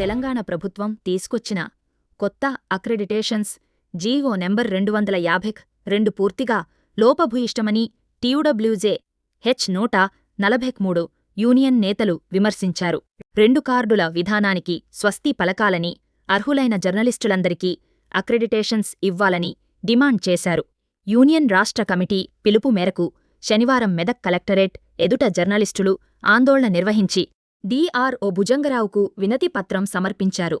తెలంగాణ ప్రభుత్వం తీసుకొచ్చిన కొత్త అక్రెడిటేషన్స్ జీవో నెంబర్ రెండు వందల యాభై రెండు పూర్తిగా లోపభూయిష్టమని టీయూడబ్ల్యూజే హెచ్ నూట నలభై మూడు యూనియన్ నేతలు విమర్శించారు. రెండు కార్డుల విధానానికి స్వస్తి పలకాలని అర్హులైన జర్నలిస్టులందరికీ అక్రెడిటేషన్స్ ఇవ్వాలని డిమాండ్ చేశారు. యూనియన్ రాష్ట్ర కమిటీ పిలుపు మేరకు శనివారం మెదక్ కలెక్టరేట్ ఎదుట జర్నలిస్టులు ఆందోళన నిర్వహించి డిఆర్ఓ భుజంగరావుకు వినతిపత్రం సమర్పించారు.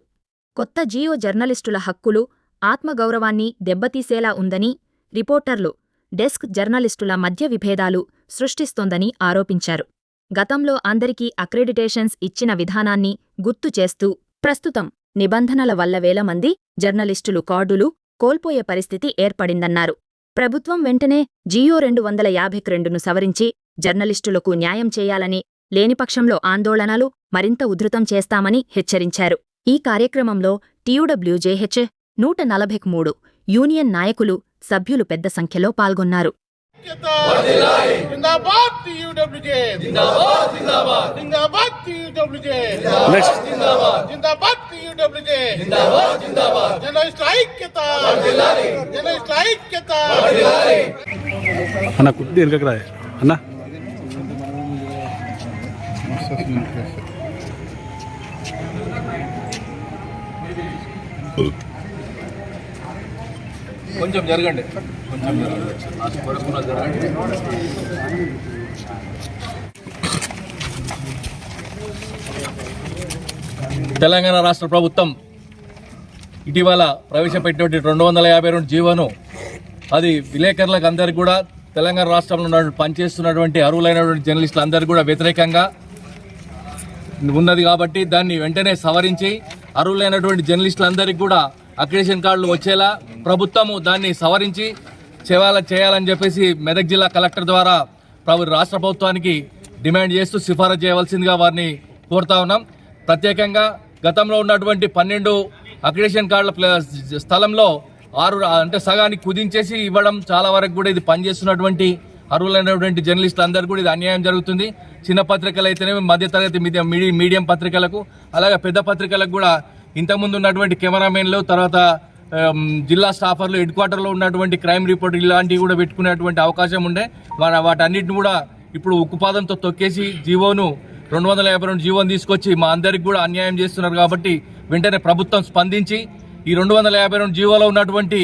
కొత్త జియో జర్నలిస్టుల హక్కులు ఆత్మగౌరవాన్ని దెబ్బతీసేలా ఉందని రిపోర్టర్లు డెస్క్ జర్నలిస్టుల మధ్య విభేదాలు సృష్టిస్తోందని ఆరోపించారు. గతంలో అందరికీ అక్రెడిటేషన్స్ ఇచ్చిన విధానాన్ని గుర్తు చేస్తూ ప్రస్తుతం నిబంధనల వల్ల వేల మంది జర్నలిస్టులు కార్డులు కోల్పోయే పరిస్థితి ఏర్పడిందన్నారు. ప్రభుత్వం వెంటనే జియో రెండు వందల యాభై రెండును సవరించి జర్నలిస్టులకు న్యాయం చేయాలని లేనిపక్షంలో ఆందోళనలు మరింత ఉధృతం చేస్తామని హెచ్చరించారు. ఈ కార్యక్రమంలో టీయూడబ్ల్యూజేహెచ్ నూట నలభై మూడు యూనియన్ నాయకులు సభ్యులు పెద్ద సంఖ్యలో పాల్గొన్నారు. అన్న కుట్టి కొంచెం జరగండి. కొంచెం జరగండి. తెలంగాణ రాష్ట్ర ప్రభుత్వం ఇటీవల ప్రవేశపెట్టినటువంటి రెండు వందల యాభై రెండు జీవోను అది విలేకరులకు అందరికీ కూడా తెలంగాణ రాష్ట్రంలో పనిచేస్తున్నటువంటి అర్హులైనటువంటి జర్నలిస్టులు అందరికీ కూడా వ్యతిరేకంగా ఉన్నది కాబట్టి దాన్ని వెంటనే సవరించి అర్హులైనటువంటి జర్నలిస్టులందరికీ కూడా అక్రిడేషన్ కార్డులు వచ్చేలా ప్రభుత్వము దాన్ని సవరించి చేయాల చేయాలని చెప్పేసి మెదక్ జిల్లా కలెక్టర్ ద్వారా ప్రభు రాష్ట్ర ప్రభుత్వానికి డిమాండ్ చేస్తూ సిఫారసు చేయవలసిందిగా వారిని కోరుతా ఉన్నాం. ప్రత్యేకంగా గతంలో ఉన్నటువంటి పన్నెండు అక్రిడేషన్ కార్డుల స్థలంలో ఆరు అంటే సగానికి కుదించేసి ఇవ్వడం చాలా వరకు కూడా ఇది పనిచేస్తున్నటువంటి అర్హులైనటువంటి జర్నలిస్టులు అందరూ కూడా ఇది అన్యాయం జరుగుతుంది. చిన్న పత్రికలు అయితేనేమి మధ్యతరగతి మీడియం మీడి- మీడియం పత్రికలకు అలాగే పెద్ద పత్రికలకు కూడా ఇంతకుముందు ఉన్నటువంటి కెమెరామెన్లు తర్వాత జిల్లా స్టాఫర్లు హెడ్ క్వార్టర్లో ఉన్నటువంటి క్రైమ్ రిపోర్ట్ ఇలాంటివి కూడా పెట్టుకునేటువంటి అవకాశం ఉండే. వాటన్నిటిని కూడా ఇప్పుడు ఉక్కుపాదంతో తొక్కేసి జీవోను రెండు వందల యాభై రెండు జీవోను తీసుకొచ్చి మా అందరికి కూడా అన్యాయం చేస్తున్నారు కాబట్టి వెంటనే ప్రభుత్వం స్పందించి ఈ రెండు వందల యాభై రెండు జీవోలో ఉన్నటువంటి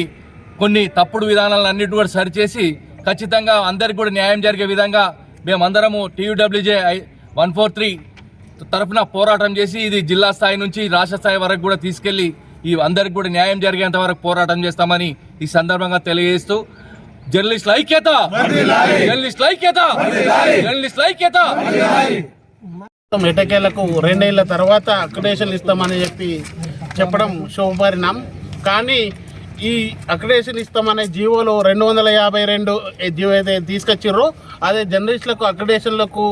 కొన్ని తప్పుడు విధానాలను అన్నిటి కూడా సరిచేసి ఖచ్చితంగా అందరికి కూడా న్యాయం జరిగే విధంగా మేమందరము టీయూడబ్ల్యూజే వన్ ఫోర్ త్రీ తరఫున పోరాటం చేసి ఇది జిల్లా స్థాయి నుంచి రాష్ట్ర స్థాయి వరకు కూడా తీసుకెళ్ళి ఈ అందరికి కూడా న్యాయం జరిగేంత వరకు పోరాటం చేస్తామని ఈ సందర్భంగా తెలియజేస్తూ జర్నలిస్టుల ఐక్యత! జర్నలిస్టుల ఐక్యత! జర్నలిస్టుల ఐక్యత! ఎటకేలకు రెండేళ్ళ తర్వాత అక్రిడేషన్ ఇస్తామని చెప్పి చెప్పడం శుభపరిణామం కానీ ఈ అక్రిడేషన్ ఇస్తామనే జీవోలో రెండు వందల యాభై రెండు జీవో అయితే తీసుకొచ్చిర్రో అదే జర్నలిస్టులకు అక్రిడేషన్లకు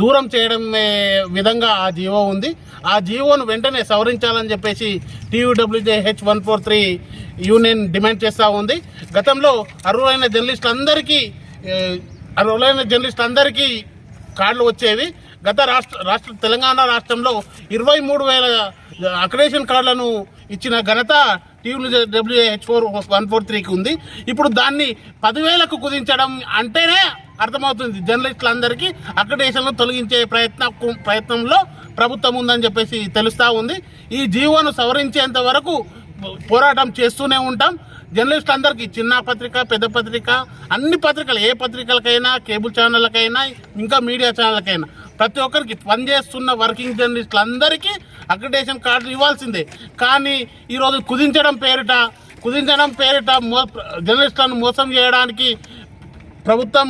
దూరం చేయడం విధంగా ఆ జీవో ఉంది. ఆ జీవోను వెంటనే సవరించాలని చెప్పేసి TUWJ H one four three union demand చేస్తూ ఉంది. గతంలో అర్హులైన జర్నలిస్టులందరికీ ఏ, అర్హులైన జర్నలిస్టులందరికీ కార్డులు వచ్చేవి. గత రాష్ట్ర రాష్ట్ర తెలంగాణ రాష్ట్రంలో ఇరవై మూడు వేల అక్రిడేషన్ కార్డులను ఇచ్చిన ఘనత డబ్ల్యూహెచ్ ఫోర్ వన్ ఫోర్ త్రీకి ఉంది. ఇప్పుడు దాన్ని పదివేలకు కుదించడం అంటేనే అర్థమవుతుంది జర్నలిస్టులందరికీ అక్రిడేషన్లు తొలగించే ప్రయత్న ప్రయత్నంలో ప్రభుత్వం ఉందని చెప్పేసి తెలుస్తూ ఉంది. ఈ జీవోను సవరించేంత వరకు పోరాటం చేస్తూనే ఉంటాం. జర్నలిస్టులందరికీ చిన్న పత్రిక పెద్ద పత్రిక అన్ని పత్రికలు ఏ పత్రికలకైనా కేబుల్ ఛానళ్ళకైనా ఇంకా మీడియా ఛానళ్ళకైనా ప్రతి ఒక్కరికి పనిచేస్తున్న వర్కింగ్ జర్నలిస్టులు అందరికీ అక్రిడేషన్ కార్డులు ఇవ్వాల్సిందే. కానీ ఈరోజు కుదించడం పేరిట కుదించడం పేరిట మో జర్నలిస్టులను మోసం చేయడానికి ప్రభుత్వం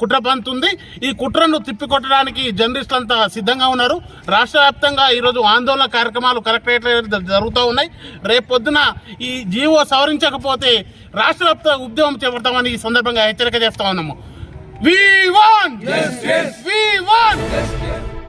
కుట్ర పంతుంది ఈ కుట్రను తిప్పికొట్టడానికి జర్నలిస్టులు అంతా సిద్ధంగా ఉన్నారు. రాష్ట్ర వ్యాప్తంగా ఈరోజు ఆందోళన కార్యక్రమాలు కలెక్టరేట్ జరుగుతూ ఉన్నాయి. రేపు పొద్దున ఈ జీవో సవరించకపోతే రాష్ట్ర వ్యాప్త ఉద్యమం చేపడతామని ఈ సందర్భంగా హెచ్చరిక చేస్తా ఉన్నాము. We won! Yes, yes. We won! Yes, yes.